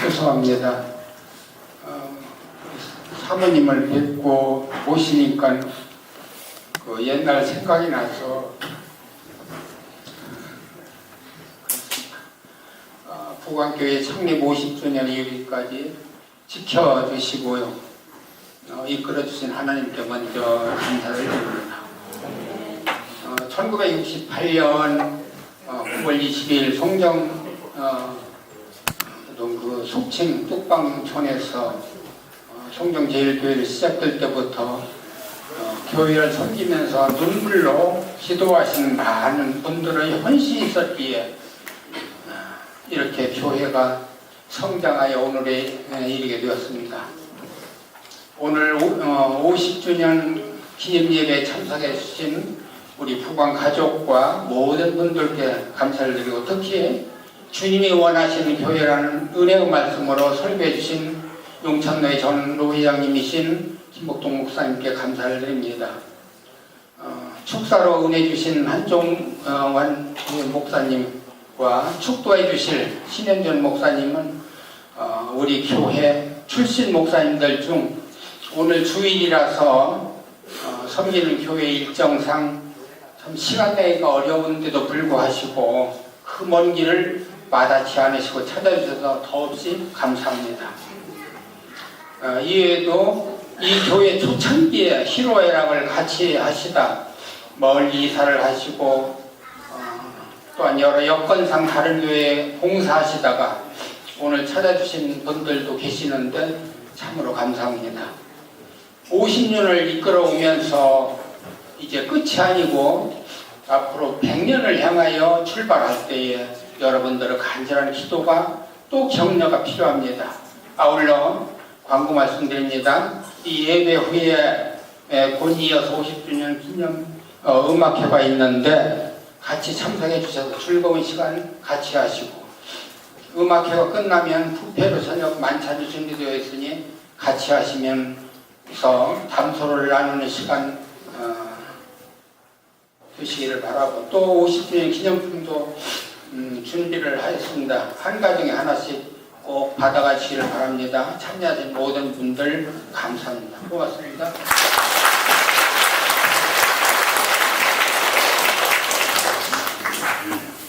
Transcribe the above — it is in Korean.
죄송합니다. 어, 사모님을 뵙고 오시니까 그 옛날 생각이 나서 어, 부관교회 창립 50주년 이후까지 지켜주시고요. 어, 이끌어주신 하나님께 먼저 감사를 드립니다. 어, 1968년 9월 20일 송정 어, 어떤 그 속칭 뚝방촌에서 어, 송정제일교회를 시작될 때부터 어, 교회를 섬기면서 눈물로 기도하신 많은 분들의 헌신이 있었기에 어, 이렇게 교회가 성장하여 오늘에 에, 이르게 되었습니다. 오늘 오- 어, 50주년 기념 예배에 참석해 주신 우리 부관 가족과 모든 분들께 감사를 드리고 특히 주님이 원하시는 교회라는 은혜의 말씀으로 설교해 주신 용창로의 전 노회장님이신 김복동 목사님께 감사를 드립니다. 어, 축사로 은혜 주신 한종원 목사님과 축도해 주실 신현전 목사님은 어, 우리 교회 출신 목사님들 중 오늘 주일이라서 어, 섬기는 교회 일정상 참 시간 내기가 어려운데도 불구하시고 그 먼 길을 마다치 않으시고 찾아주셔서 더없이 감사합니다. 어, 이외에도 이 교회 초창기에 희로애락을 같이 하시다 멀리 이사를 하시고 어, 또한 여러 여건상 다른 교회에 봉사하시다가 오늘 찾아주신 분들도 계시는데 참으로 감사합니다. 50년을 이끌어오면서 이제 끝이 아니고 앞으로 100년을 향하여 출발할 때에 여러분들의 간절한 기도가 또 격려가 필요합니다. 아울러 광고 말씀드립니다. 이 예배 후에 에, 곧 이어서 50주년 기념 어, 음악회가 있는데 같이 참석해 주셔서 즐거운 시간 같이 하시고 음악회가 끝나면 부패로 저녁 만찬이 준비되어 있으니 같이 하시면서 담소를 나누는 시간 어, 주시기를 바라고 또 50주년 기념품도 음, 준비를 하였습니다. 한 가정에 하나씩 꼭 받아가시기를 바랍니다. 참여하신 모든 분들 감사합니다. 고맙습니다.